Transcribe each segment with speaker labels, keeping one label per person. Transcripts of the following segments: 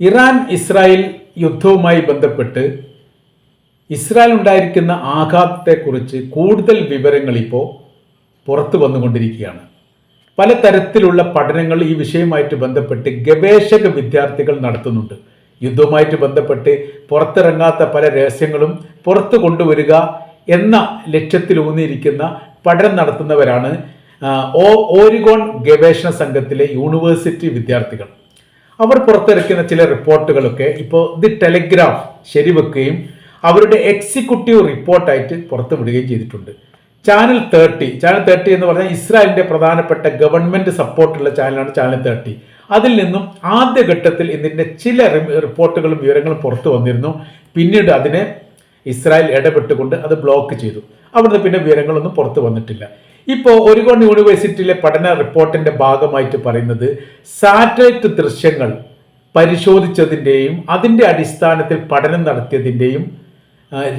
Speaker 1: Iran Israel യുദ്ധവുമായി ബന്ധപ്പെട്ട് Israel ഉണ്ടായിരിക്കുന്ന ആഘാതത്തെക്കുറിച്ച് കൂടുതൽ വിവരങ്ങൾ ഇപ്പോൾ പുറത്തു വന്നുകൊണ്ടിരിക്കുകയാണ്. പലതരത്തിലുള്ള പഠനങ്ങൾ ഈ വിഷയവുമായിട്ട് ബന്ധപ്പെട്ട് ഗവേഷക വിദ്യാർത്ഥികൾ നടത്തുന്നുണ്ട്. യുദ്ധവുമായിട്ട് ബന്ധപ്പെട്ട് പുറത്തിറങ്ങാത്ത പല രഹസ്യങ്ങളും പുറത്തു കൊണ്ടുവരിക എന്ന ലക്ഷ്യത്തിലൂന്നിയിരിക്കുന്ന പഠനം നടത്തുന്നവരാണ് ഓ- ഓരിഗോൺ ഗവേഷണ സംഘത്തിലെ യൂണിവേഴ്സിറ്റി വിദ്യാർത്ഥികൾ. അവർ പുറത്തിറക്കുന്ന ചില റിപ്പോർട്ടുകളൊക്കെ ഇപ്പോൾ ദി ടെലിഗ്രാഫ് ശരിവെക്കുകയും അവരുടെ എക്സിക്യൂട്ടീവ് റിപ്പോർട്ടായിട്ട് പുറത്തുവിടുകയും ചെയ്തിട്ടുണ്ട്. ചാനൽ തേർട്ടി ചാനൽ തേർട്ടി എന്ന് പറഞ്ഞാൽ ഇസ്രായേലിന്റെ പ്രധാനപ്പെട്ട ഗവൺമെന്റ് സപ്പോർട്ടുള്ള ചാനലാണ് ചാനൽ തേർട്ടി. അതിൽ നിന്നും ആദ്യഘട്ടത്തിൽ ഇതിന്റെ ചില റിപ്പോർട്ടുകളും വിവരങ്ങളും പുറത്തു വന്നിരുന്നു. പിന്നീട് അതിനെ ഇസ്രായേൽ ഇടപെട്ടുകൊണ്ട് അത് ബ്ലോക്ക് ചെയ്തു. അവിടുന്ന് പിന്നെ വിവരങ്ങളൊന്നും പുറത്തു വന്നിട്ടില്ല. ഇപ്പോൾ ഒരിഗോൺ യൂണിവേഴ്സിറ്റിയിലെ പഠന റിപ്പോർട്ടിന്റെ ഭാഗമായിട്ട് പറയുന്നത് സാറ്റലൈറ്റ് ദൃശ്യങ്ങൾ പരിശോധിച്ചതിന്റെയും അതിന്റെ അടിസ്ഥാനത്തിൽ പഠനം നടത്തിയതിന്റെയും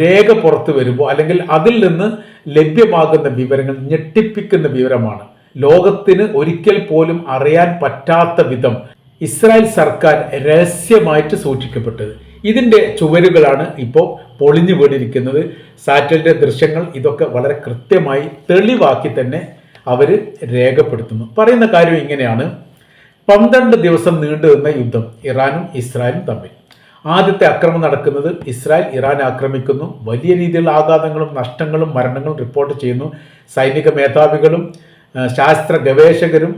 Speaker 1: രേഖ പുറത്തു വരുമ്പോൾ അല്ലെങ്കിൽ അതിൽ നിന്ന് ലഭ്യമാകുന്ന വിവരങ്ങൾ ഞെട്ടിപ്പിക്കുന്ന വിവരമാണ്. ലോകത്തിന് ഒരിക്കൽ പോലും അറിയാൻ പറ്റാത്ത വിധം ഇസ്രായേൽ സർക്കാർ രഹസ്യമായിട്ട് സൂക്ഷിക്കപ്പെട്ടത്. ഇതിന്റെ ചുവരുകളാണ് ഇപ്പോൾ പൊളിഞ്ഞു വീണിരിക്കുന്നത്. സാറ്റലൈറ്റ് ദൃശ്യങ്ങൾ ഇതൊക്കെ വളരെ കൃത്യമായി തെളിവാക്കി തന്നെ അവർ രേഖപ്പെടുത്തുന്നു. പറയുന്ന കാര്യം ഇങ്ങനെയാണ്. പന്ത്രണ്ട് ദിവസം നീണ്ടു നിന്ന യുദ്ധം ഇറാനും ഇസ്രായേലും തമ്മിൽ. ആദ്യത്തെ അക്രമം നടക്കുന്നത് ഇസ്രായേൽ ഇറാൻ ആക്രമിക്കുന്നു. വലിയ രീതിയിലുള്ള ആഘാതങ്ങളും നഷ്ടങ്ങളും മരണങ്ങളും റിപ്പോർട്ട് ചെയ്യുന്നു. സൈനിക മേധാവികളും ശാസ്ത്ര ഗവേഷകരും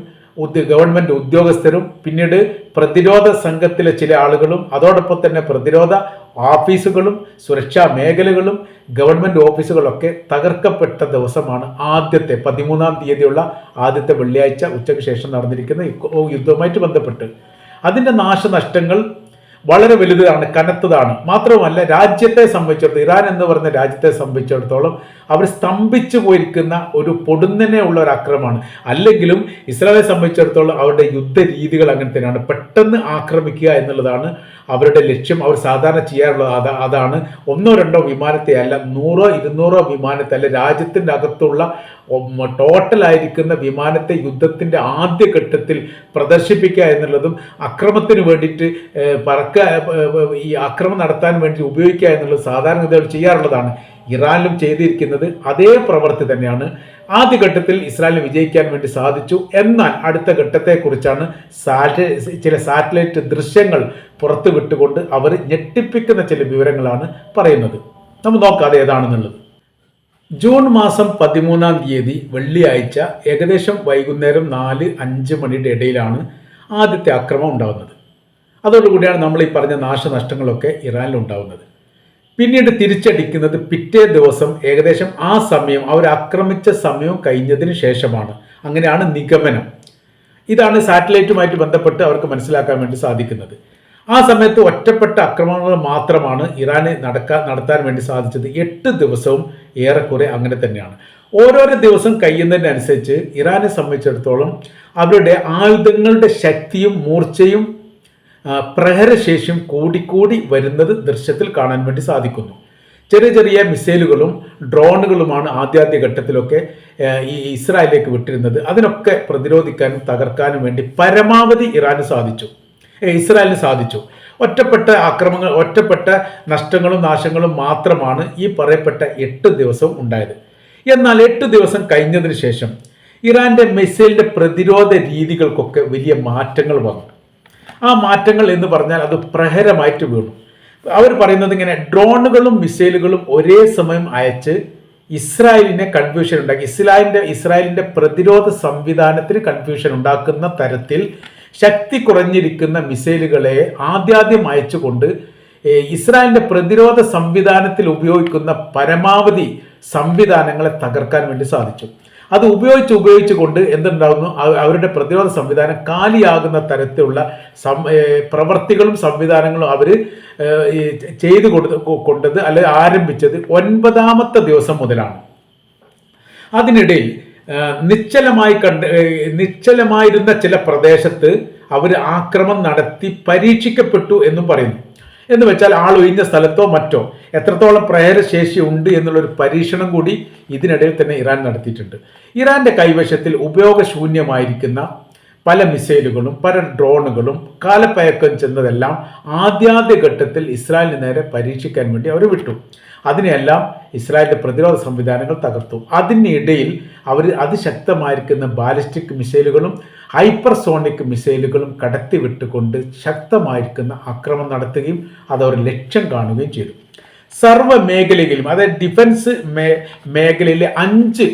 Speaker 1: ഗവൺമെന്റ് ഉദ്യോഗസ്ഥരും പിന്നീട് പ്രതിരോധ സംഘത്തിലെ ചില ആളുകളും അതോടൊപ്പം തന്നെ പ്രതിരോധ ഓഫീസുകളും സുരക്ഷാ മേഖലകളും ഗവൺമെന്റ് ഓഫീസുകളൊക്കെ തകർക്കപ്പെട്ട ദിവസമാണ് ആദ്യത്തെ പതിമൂന്നാം തീയതിയുള്ള ആദ്യത്തെ വെള്ളിയാഴ്ച ഉച്ചയ്ക്ക് ശേഷം നടന്നിരിക്കുന്ന യുദ്ധ- യുദ്ധവുമായിട്ട് ബന്ധപ്പെട്ട്. അതിന്റെ നാശനഷ്ടങ്ങൾ വളരെ വലുതാണ് കനത്തതാണ്. മാത്രമല്ല രാജ്യത്തെ സംബന്ധിച്ചിടത്തോളം ഇറാൻ എന്ന് പറയുന്ന രാജ്യത്തെ സംബന്ധിച്ചിടത്തോളം അവർ സ്തംഭിച്ചു പോയിരിക്കുന്ന ഒരു പൊടുന്നനെ ഉള്ള ഒരു ആക്രമണമാണ് അല്ലെങ്കിലും ഇസ്രായേലെ സംബന്ധിച്ചിടത്തോളം അവരുടെ യുദ്ധ രീതികൾ അങ്ങനെ തന്നെയാണ്. പെട്ടെന്ന് ആക്രമിക്കുക എന്നുള്ളതാണ് അവരുടെ ലക്ഷ്യം. അവർ സാധാരണ ചെയ്യാറുള്ളത് അതാ അതാണ്. ഒന്നോ രണ്ടോ വിമാനത്തെ അല്ല നൂറോ ഇരുന്നൂറോ വിമാനത്തെ അല്ല രാജ്യത്തിന്റെ അകത്തുള്ള ടോട്ടലായിരിക്കുന്ന വിമാനത്തെ യുദ്ധത്തിന്റെ ആദ്യഘട്ടത്തിൽ പ്രദർശിപ്പിക്കുക എന്നുള്ളതും അക്രമത്തിന് വേണ്ടിയിട്ട് പറക്ക ഈ അക്രമം നടത്താൻ വേണ്ടി ഉപയോഗിക്കുക എന്നുള്ളത് സാധാരണഗതികൾ ചെയ്യാറുള്ളതാണ്. ഇറാനിലും ചെയ്തിരിക്കുന്നത് അതേ പ്രവൃത്തി തന്നെയാണ്. ആദ്യഘട്ടത്തിൽ ഇസ്രായേലിന് വിജയിക്കാൻ വേണ്ടി സാധിച്ചു. എന്നാൽ അടുത്ത ഘട്ടത്തെക്കുറിച്ചാണ് സാറ്റ് ചില സാറ്റലൈറ്റ് ദൃശ്യങ്ങൾ പുറത്തു വിട്ടുകൊണ്ട് അവർ ഞെട്ടിപ്പിക്കുന്ന ചില വിവരങ്ങളാണ് പറയുന്നത്. നമുക്ക് നോക്കാതെ ഏതാണെന്നുള്ളത്. ജൂൺ മാസം പതിമൂന്നാം തീയതി വെള്ളിയാഴ്ച ഏകദേശം വൈകുന്നേരം നാല് അഞ്ച് മണിയുടെ ഇടയിലാണ് ആദ്യത്തെ അക്രമം ഉണ്ടാകുന്നത്. അതോടുകൂടിയാണ് നമ്മൾ ഈ പറഞ്ഞ നാശനഷ്ടങ്ങളൊക്കെ ഇറാനിൽ ഉണ്ടാകുന്നത്. പിന്നീട് തിരിച്ചടിക്കുന്നത് പിറ്റേ ദിവസം ഏകദേശം ആ സമയം അവർ ആക്രമിച്ച സമയം കഴിഞ്ഞതിന് ശേഷമാണ്. അങ്ങനെയാണ് നിഗമനം. ഇതാണ് സാറ്റലൈറ്റുമായിട്ട് ബന്ധപ്പെട്ട് അവർക്ക് മനസ്സിലാക്കാൻ വേണ്ടി സാധിക്കുന്നത്. ആ സമയത്ത് ഒറ്റപ്പെട്ട ആക്രമണങ്ങൾ മാത്രമാണ് ഇറാന് നടക്കാൻ നടത്താൻ വേണ്ടി സാധിച്ചത്. എട്ട് ദിവസവും ഏറെക്കുറെ അങ്ങനെ തന്നെയാണ്. ഓരോരോ ദിവസം കഴിയുന്നതിനനുസരിച്ച് ഇറാനെ സംബന്ധിച്ചിടത്തോളം അവരുടെ ആയുധങ്ങളുടെ ശക്തിയും മൂർച്ചയും പ്രഹരശേഷിയും കൂടിക്കൂടി വരുന്നത് ദൃശ്യത്തിൽ കാണാൻ വേണ്ടി സാധിക്കുന്നു. ചെറിയ ചെറിയ മിസൈലുകളും ഡ്രോണുകളുമാണ് ആദ്യാദ്യ ഘട്ടത്തിലൊക്കെ ഈ ഇസ്രായേലിലേക്ക് വിട്ടിരുന്നത്. അതിനൊക്കെ പ്രതിരോധിക്കാനും തകർക്കാനും വേണ്ടി പരമാവധി ഇറാന് സാധിച്ചു. ഇസ്രായേലിന് സാധിച്ചു. ഒറ്റപ്പെട്ട അക്രമങ്ങൾ ഒറ്റപ്പെട്ട നഷ്ടങ്ങളും നാശങ്ങളും മാത്രമാണ് ഈ പറയപ്പെട്ട എട്ട് ദിവസം ഉണ്ടായത്. എന്നാൽ എട്ട് ദിവസം കഴിഞ്ഞതിന് ശേഷം ഇറാന്റെ മിസൈലിന്റെ പ്രതിരോധ രീതികൾക്കൊക്കെ വലിയ മാറ്റങ്ങൾ വന്നു. ആ മാറ്റങ്ങൾ എന്ന് പറഞ്ഞാൽ അത് പ്രഹരമായിട്ട് വീണു. അവർ പറയുന്നത് ഇങ്ങനെ ഡ്രോണുകളും മിസൈലുകളും ഒരേ സമയം അയച്ച് ഇസ്രായേലിനെ കൺഫ്യൂഷൻ ഉണ്ടാക്കി. ഇസ്രായേലിന്റെ ഇസ്രായേലിന്റെ പ്രതിരോധ സംവിധാനത്തിന് കൺഫ്യൂഷൻ ഉണ്ടാക്കുന്ന തരത്തിൽ ശക്തി കുറഞ്ഞിരിക്കുന്ന മിസൈലുകളെ ആദ്യാദ്യം അയച്ചുകൊണ്ട് ഇസ്രായേലിന്റെ പ്രതിരോധ സംവിധാനത്തിൽ ഉപയോഗിക്കുന്ന പരമാവധി സംവിധാനങ്ങളെ തകർക്കാൻ വേണ്ടി സാധിച്ചു. അത് ഉപയോഗിച്ച് ഉപയോഗിച്ച് കൊണ്ട് എന്തുണ്ടാകുന്നു? അവരുടെ പ്രതിരോധ സംവിധാനം കാലിയാകുന്ന തരത്തിലുള്ള പ്രവർത്തികളും സംവിധാനങ്ങളും അവർ ചെയ്തു കൊടുത്ത് കൊണ്ടത് അല്ലെ ആരംഭിച്ചത് ഒൻപതാമത്തെ ദിവസം മുതലാണ്. അതിനിടയിൽ നിശ്ചലമായി കണ്ട് നിശ്ചലമായിരുന്ന ചില പ്രദേശത്ത് അവർ ആക്രമം നടത്തി പരീക്ഷിക്കപ്പെട്ടു എന്നും പറയുന്നു. എന്ന് വെച്ചാൽ ആൾ ഒഴിഞ്ഞ സ്ഥലത്തോ മറ്റോ. എത്രത്തോളം പ്രേരശേഷി ഉണ്ട് എന്നുള്ളൊരു പരീക്ഷണം കൂടി ഇതിനിടയിൽ തന്നെ ഇറാൻ നടത്തിയിട്ടുണ്ട്. ഇറാന്റെ കൈവശത്തിൽ ഉപയോഗശൂന്യമായിരിക്കുന്ന പല മിസൈലുകളും പല ഡ്രോണുകളും കാലപ്പയക്കം ചെന്നതെല്ലാം ആദ്യാദ്യ ഘട്ടത്തിൽ ഇസ്രായേലിന് നേരെ പരീക്ഷിക്കാൻ വേണ്ടി അവർ വിട്ടു. അതിനെല്ലാം ഇസ്രായേലിന്റെ പ്രതിരോധ സംവിധാനങ്ങൾ തകർത്തു. അതിനിടയിൽ അവർ അതിശക്തമായിരിക്കുന്ന ബാലിസ്റ്റിക് മിസൈലുകളും ഹൈപ്പർസോണിക് മിസൈലുകളും കടത്തിവിട്ടുകൊണ്ട് ശക്തമായിരിക്കുന്ന ആക്രമണം നടത്തുകയും അതവർ ലക്ഷ്യം കാണുകയും ചെയ്തു. സർവ മേഖലയിലും അതായത് ഡിഫൻസ് മേ മേഖലയിലെ അഞ്ച്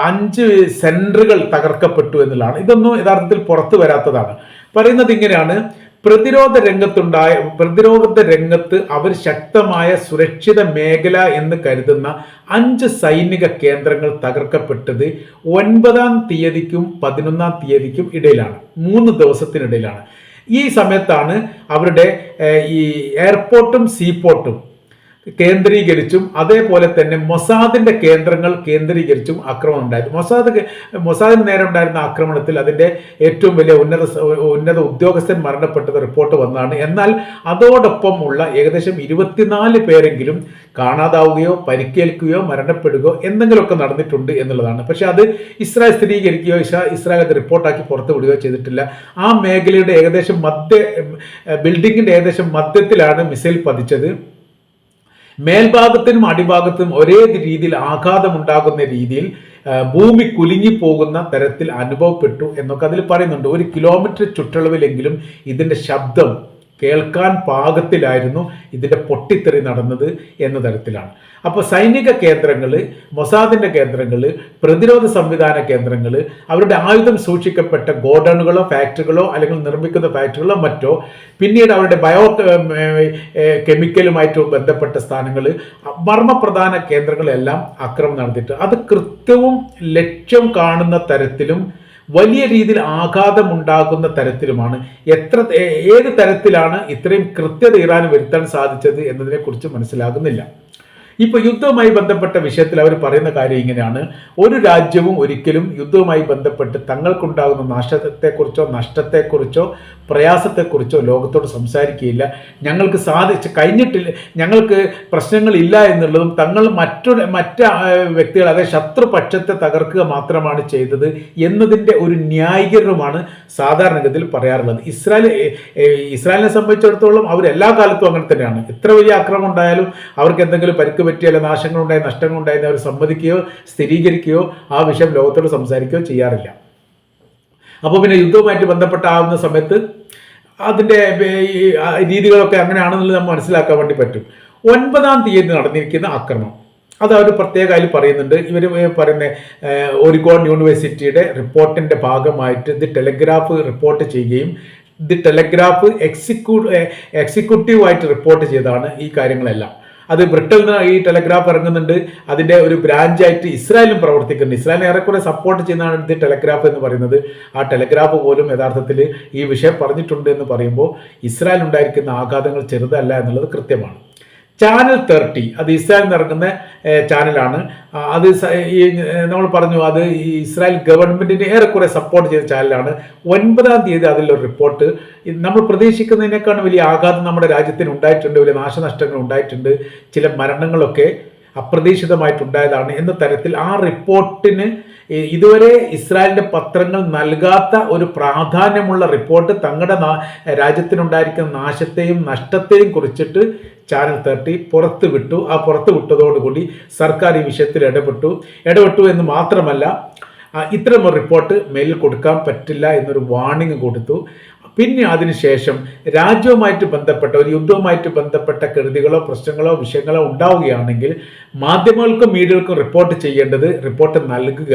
Speaker 1: അഞ്ച് സെന്ററുകൾ തകർക്കപ്പെട്ടു എന്നുള്ളതാണ്. ഇതൊന്നും യഥാർത്ഥത്തിൽ പുറത്തു വരാത്തതാണ്. പറയുന്നത് ഇങ്ങനെയാണ്. പ്രതിരോധ രംഗത്തുണ്ടായ പ്രതിരോധ രംഗത്ത് അവർ ശക്തമായ സുരക്ഷിത മേഖല എന്ന് കരുതുന്ന അഞ്ച് സൈനിക കേന്ദ്രങ്ങൾ തകർക്കപ്പെട്ടത് ഒൻപതാം തീയതിക്കും പതിനൊന്നാം തീയതിക്കും ഇടയിലാണ്. മൂന്ന് ദിവസത്തിനിടയിലാണ്. ഈ സമയത്താണ് അവരുടെ ഈ എയർപോർട്ടും സീപോർട്ടും കേന്ദ്രീകരിച്ചും അതേപോലെ തന്നെ മൊസാദിന്റെ കേന്ദ്രങ്ങൾ കേന്ദ്രീകരിച്ചും ആക്രമണം ഉണ്ടായത് മൊസാദ് മൊസാദിന് നേരെ ഉണ്ടായിരുന്ന ആക്രമണത്തിൽ അതിന്റെ ഏറ്റവും വലിയ ഉന്നത ഉന്നത ഉദ്യോഗസ്ഥൻ മരണപ്പെട്ടത് റിപ്പോർട്ട് വന്നതാണ്. എന്നാൽ അതോടൊപ്പം ഉള്ള ഏകദേശം ഇരുപത്തിനാല് പേരെങ്കിലും കാണാതാവുകയോ പരിക്കേൽക്കുകയോ മരണപ്പെടുകയോ എന്തെങ്കിലുമൊക്കെ നടന്നിട്ടുണ്ട് എന്നുള്ളതാണ്. പക്ഷെ അത് ഇസ്രായേൽ സ്ഥിരീകരിക്കുകയോ ഇസ്രാ- ഇസ്രായേൽ അത് റിപ്പോർട്ടാക്കി പുറത്തു വിടുകയോ ചെയ്തിട്ടില്ല. ആ മേഖലയുടെ ഏകദേശം മധ്യ ബിൽഡിങ്ങിന്റെ ഏകദേശം മധ്യത്തിലാണ് മിസൈൽ പതിച്ചത്. മേൽഭാഗത്തിനും അടിഭാഗത്തും ഒരേ രീതിയിൽ ആഘാതമുണ്ടാകുന്ന രീതിയിൽ ഭൂമി കുലുങ്ങിപ്പോകുന്ന തരത്തിൽ അനുഭവപ്പെട്ടു എന്നൊക്കെ അതിൽ പറയുന്നുണ്ട്. ഒരു കിലോമീറ്റർ ചുറ്റളവിലെങ്കിലും ഇതിന്റെ ശബ്ദം കേൾക്കാൻ പാകത്തിലായിരുന്നു ഇതിന്റെ പൊട്ടിത്തെറി നടന്നത് എന്ന തരത്തിലാണ്. അപ്പോൾ സൈനിക കേന്ദ്രങ്ങൾ മൊസാദിന്റെ കേന്ദ്രങ്ങൾ പ്രതിരോധ സംവിധാന കേന്ദ്രങ്ങൾ അവരുടെ ആയുധം സൂക്ഷിക്കപ്പെട്ട ഗോഡൗണുകളോ ഫാക്ടറികളോ അല്ലെങ്കിൽ നിർമ്മിക്കുന്ന ഫാക്ടറികളോ മറ്റോ പിന്നീട് അവരുടെ ബയോ കെമിക്കലുമായിട്ട് ബന്ധപ്പെട്ട സ്ഥാനങ്ങൾ മർമ്മപ്രധാന കേന്ദ്രങ്ങളെല്ലാം ആക്രമണം നടത്തിയിട്ട് അത് കൃത്യവും ലക്ഷ്യം കാണുന്ന തരത്തിലും വലിയ രീതിയിൽ ആഘാതമുണ്ടാക്കുന്ന തരത്തിലുമാണ്. എത്ര ഏത് തരത്തിലാണ് ഇത്രയും കൃത്യത ഇറാൻ വരുത്താൻ സാധിച്ചത് എന്നതിനെക്കുറിച്ച് മനസ്സിലാകുന്നില്ല. ഇപ്പോൾ യുദ്ധവുമായി ബന്ധപ്പെട്ട വിഷയത്തിൽ അവർ പറയുന്ന കാര്യം ഇങ്ങനെയാണ്. ഒരു രാജ്യവും ഒരിക്കലും യുദ്ധവുമായി ബന്ധപ്പെട്ട് തങ്ങൾക്കുണ്ടാകുന്ന നാശത്തെക്കുറിച്ചോ നഷ്ടത്തെക്കുറിച്ചോ പ്രയാസത്തെക്കുറിച്ചോ ലോകത്തോട് സംസാരിക്കുകയില്ല. ഞങ്ങൾക്ക് സാധിച്ച് കഴിഞ്ഞിട്ടില്ല ഞങ്ങൾക്ക് പ്രശ്നങ്ങളില്ല എന്നുള്ളതും തങ്ങൾ മറ്റു മറ്റ് വ്യക്തികൾ അതായത് ശത്രുപക്ഷത്തെ തകർക്കുക മാത്രമാണ് ചെയ്തത് എന്നതിന്റെ ഒരു ന്യായീകരണമാണ് സാധാരണഗതിയിൽ പറയാറുള്ളത്. ഇസ്രായേൽ ഇസ്രായേലിനെ സംബന്ധിച്ചിടത്തോളം അവർ എല്ലാ കാലത്തും അങ്ങനെ തന്നെയാണ്. എത്ര വലിയ ആക്രമണം ഉണ്ടായാലും അവർക്ക് എന്തെങ്കിലും പരിക്ക് പറ്റിയ അല്ലെങ്കിൽ നാശങ്ങളുണ്ടായി നഷ്ടങ്ങളുണ്ടായി എന്ന് അവർ സമ്മതിക്കുകയോ സ്ഥിരീകരിക്കുകയോ ആ വിഷയം ലോകത്തോട് സംസാരിക്കുകയോ ചെയ്യാറില്ല. അപ്പോൾ പിന്നെ യുദ്ധവുമായിട്ട് ബന്ധപ്പെട്ടാവുന്ന സമയത്ത് അതിന്റെ രീതികളൊക്കെ അങ്ങനെയാണെന്നുള്ളത് നമ്മൾ മനസ്സിലാക്കാൻ വേണ്ടി പറ്റും. ഒൻപതാം തീയതി നടന്നിരിക്കുന്ന ആക്രമണം. അത് അവർ പ്രത്യേക അതിൽ പറയുന്നുണ്ട്. ഇവർ പറയുന്ന ഒരിഗോൺ യൂണിവേഴ്സിറ്റിയുടെ റിപ്പോർട്ടിന്റെ ഭാഗമായിട്ട് ദി ടെലഗ്രാഫ് റിപ്പോർട്ട് ചെയ്യുകയും ദി ടെലഗ്രാഫ് എക്സിക്യൂ എക്സിക്യൂട്ടീവായിട്ട് റിപ്പോർട്ട് ചെയ്തതാണ് ഈ കാര്യങ്ങളെല്ലാം. അത് ബ്രിട്ടനിൽ നിന്ന് ഈ ടെലഗ്രാഫ് ഇറങ്ങുന്നുണ്ട്. അതിന്റെ ഒരു ബ്രാഞ്ചായിട്ട് ഇസ്രായേലും പ്രവർത്തിക്കുന്നുണ്ട്. ഇസ്രായേൽ ഏറെക്കുറെ സപ്പോർട്ട് ചെയ്യുന്നതാണ് ഇത് ടെലഗ്രാഫ് എന്ന് പറയുന്നത്. ആ ടെലഗ്രാഫ് പോലും യഥാർത്ഥത്തിൽ ഈ വിഷയം പറഞ്ഞിട്ടുണ്ട് എന്ന് പറയുമ്പോൾ ഇസ്രായേൽ ഉണ്ടായിരിക്കുന്ന ആഘാതങ്ങൾ ചെറുതല്ല എന്നുള്ളത് കൃത്യമാണ്. ചാനൽ തേർട്ടി അത് ഇസ്രായേൽ നടക്കുന്ന ചാനലാണ് അത് ഈ നമ്മൾ പറഞ്ഞു അത് ഈ ഇസ്രായേൽ ഗവൺമെന്റിനെ ഏറെക്കുറെ സപ്പോർട്ട് ചെയ്ത ചാനലാണ് ഒൻപതാം തീയതി അതിലൊരു റിപ്പോർട്ട് നമ്മൾ പ്രതീക്ഷിക്കുന്നതിനേക്കാളും വലിയ ആഘാതം നമ്മുടെ രാജ്യത്തിന് ഉണ്ടായിട്ടുണ്ട്. വലിയ നാശനഷ്ടങ്ങൾ ഉണ്ടായിട്ടുണ്ട്. ചില മരണങ്ങളൊക്കെ അപ്രതീക്ഷിതമായിട്ടുണ്ടായതാണ് എന്ന തരത്തിൽ ആ റിപ്പോർട്ടിന് ഇതുവരെ ഇസ്രായേലിന്റെ പത്രങ്ങൾ നൽകാത്ത ഒരു പ്രാധാന്യമുള്ള റിപ്പോർട്ട് തങ്ങളുടെ രാജ്യത്തിനുണ്ടായിരിക്കുന്ന നാശത്തെയും നഷ്ടത്തെയും കുറിച്ചിട്ട് ചാനൽ തേർട്ടി പുറത്തുവിട്ടു ആ പുറത്തു വിട്ടതോടുകൂടി സർക്കാർ ഈ വിഷയത്തിൽ ഇടപെട്ടു. ഇടപെട്ടു എന്ന് മാത്രമല്ല ഇത്തരം റിപ്പോർട്ട് മേലിൽ കൊടുക്കാൻ പറ്റില്ല എന്നൊരു വാർണിംഗ് കൊടുത്തു. പിന്നെ അതിനുശേഷം രാജ്യവുമായിട്ട് ബന്ധപ്പെട്ട ഒരു യുദ്ധവുമായിട്ട് ബന്ധപ്പെട്ട കെടുതികളോ പ്രശ്നങ്ങളോ വിഷയങ്ങളോ ഉണ്ടാവുകയാണെങ്കിൽ മാധ്യമങ്ങൾക്കും മീഡിയകൾക്കും റിപ്പോർട്ട് ചെയ്യേണ്ടത് റിപ്പോർട്ട് നൽകുക.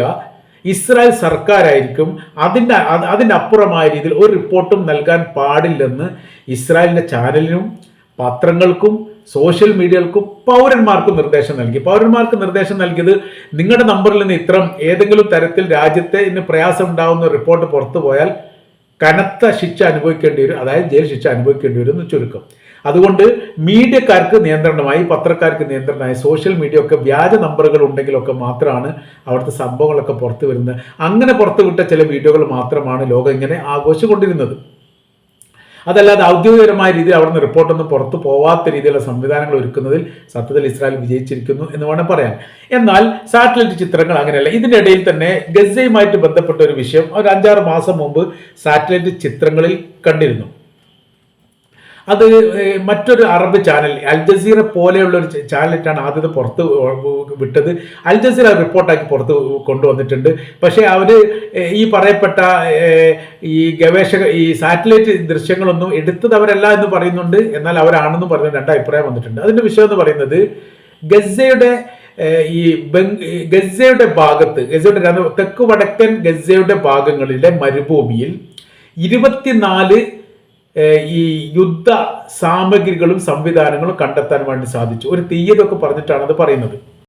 Speaker 1: ഇസ്രായേൽ സർക്കാരായിരിക്കും. അതിന്റെ അതിനപ്പുറമായ രീതിയിൽ ഒരു റിപ്പോർട്ടും നൽകാൻ പാടില്ലെന്ന് ഇസ്രായേലിന്റെ ചാനലിനും പത്രങ്ങൾക്കും സോഷ്യൽ മീഡിയകൾക്കും പൗരന്മാർക്കും നിർദ്ദേശം നൽകി. പൗരന്മാർക്ക് നിർദ്ദേശം നൽകിയത് നിങ്ങളുടെ നമ്പറിൽ നിന്ന് ഇത്തരം ഏതെങ്കിലും തരത്തിൽ രാജ്യത്തെ ഇന്ന് പ്രയാസം ഉണ്ടാകുന്ന റിപ്പോർട്ട് പുറത്തു പോയാൽ കനത്ത ശിക്ഷ അനുഭവിക്കേണ്ടി വരും അതായത് ജയിൽ ശിക്ഷ അനുഭവിക്കേണ്ടി വരും എന്ന് ചുരുക്കം. അതുകൊണ്ട് മീഡിയക്കാർക്ക് നിയന്ത്രണമായി പത്രക്കാർക്ക് നിയന്ത്രണമായി സോഷ്യൽ മീഡിയ ഒക്കെ വ്യാജ നമ്പറുകൾ ഉണ്ടെങ്കിലൊക്കെ മാത്രമാണ് അവിടുത്തെ സംഭവങ്ങളൊക്കെ പുറത്തു വരുന്നത്. അങ്ങനെ പുറത്തുവിട്ട ചില വീഡിയോകൾ മാത്രമാണ് ലോകം ഇങ്ങനെ ആഘോഷിച്ചുകൊണ്ടിരുന്നത്. അതല്ലാതെ ഔദ്യോഗികപരമായ രീതിയിൽ അവിടെ നിന്ന് റിപ്പോർട്ടൊന്നും പുറത്തു പോവാത്ത രീതിയിലുള്ള സംവിധാനങ്ങൾ ഒരുക്കുന്നതിൽ സത്യത്തിൽ ഇസ്രായേൽ വിജയിച്ചിരിക്കുന്നു എന്ന് വേണം പറയാൻ. എന്നാൽ സാറ്റലൈറ്റ് ചിത്രങ്ങൾ അങ്ങനെയല്ല. ഇതിന്റെ ഇടയിൽ തന്നെ ഗസയുമായിട്ട് ബന്ധപ്പെട്ട ഒരു വിഷയം ഒരു അഞ്ചാറ് മാസം മുമ്പ് സാറ്റലൈറ്റ് ചിത്രങ്ങളിൽ കണ്ടിരുന്നു. അത് മറ്റൊരു അറബ് ചാനൽ അൽ ജസീറ പോലെയുള്ള ഒരു ചാനലിട്ടാണ് ആദ്യത്തെ പുറത്ത് വിട്ടത്. അൽ ജസീറ റിപ്പോർട്ടാക്കി പുറത്ത് കൊണ്ടുവന്നിട്ടുണ്ട്. പക്ഷേ അവർ ഈ പറയപ്പെട്ട ഈ ഗവേഷക ഈ സാറ്റലൈറ്റ് ദൃശ്യങ്ങളൊന്നും എടുത്തത് അവരല്ല എന്ന് പറയുന്നുണ്ട്. എന്നാൽ അവരാണെന്ന് പറയുന്ന രണ്ട് അഭിപ്രായം വന്നിട്ടുണ്ട്. അതിന്റെ വിഷയം എന്ന് പറയുന്നത് ഗസയുടെ ഈ ഗസയുടെ ഭാഗത്ത് ഗസയുടെ തെക്ക് വടക്കൻ ഗസയുടെ ഭാഗങ്ങളിലെ മരുഭൂമിയിൽ ഇരുപത്തിനാല് ഈ യുദ്ധ സാമഗ്രികളും സംവിധാനങ്ങളും കണ്ടെത്താൻ വേണ്ടി സാധിച്ചു. ഒരു തീയതൊക്കെ പറഞ്ഞിട്ടാണ് അത് പറയുന്നത്.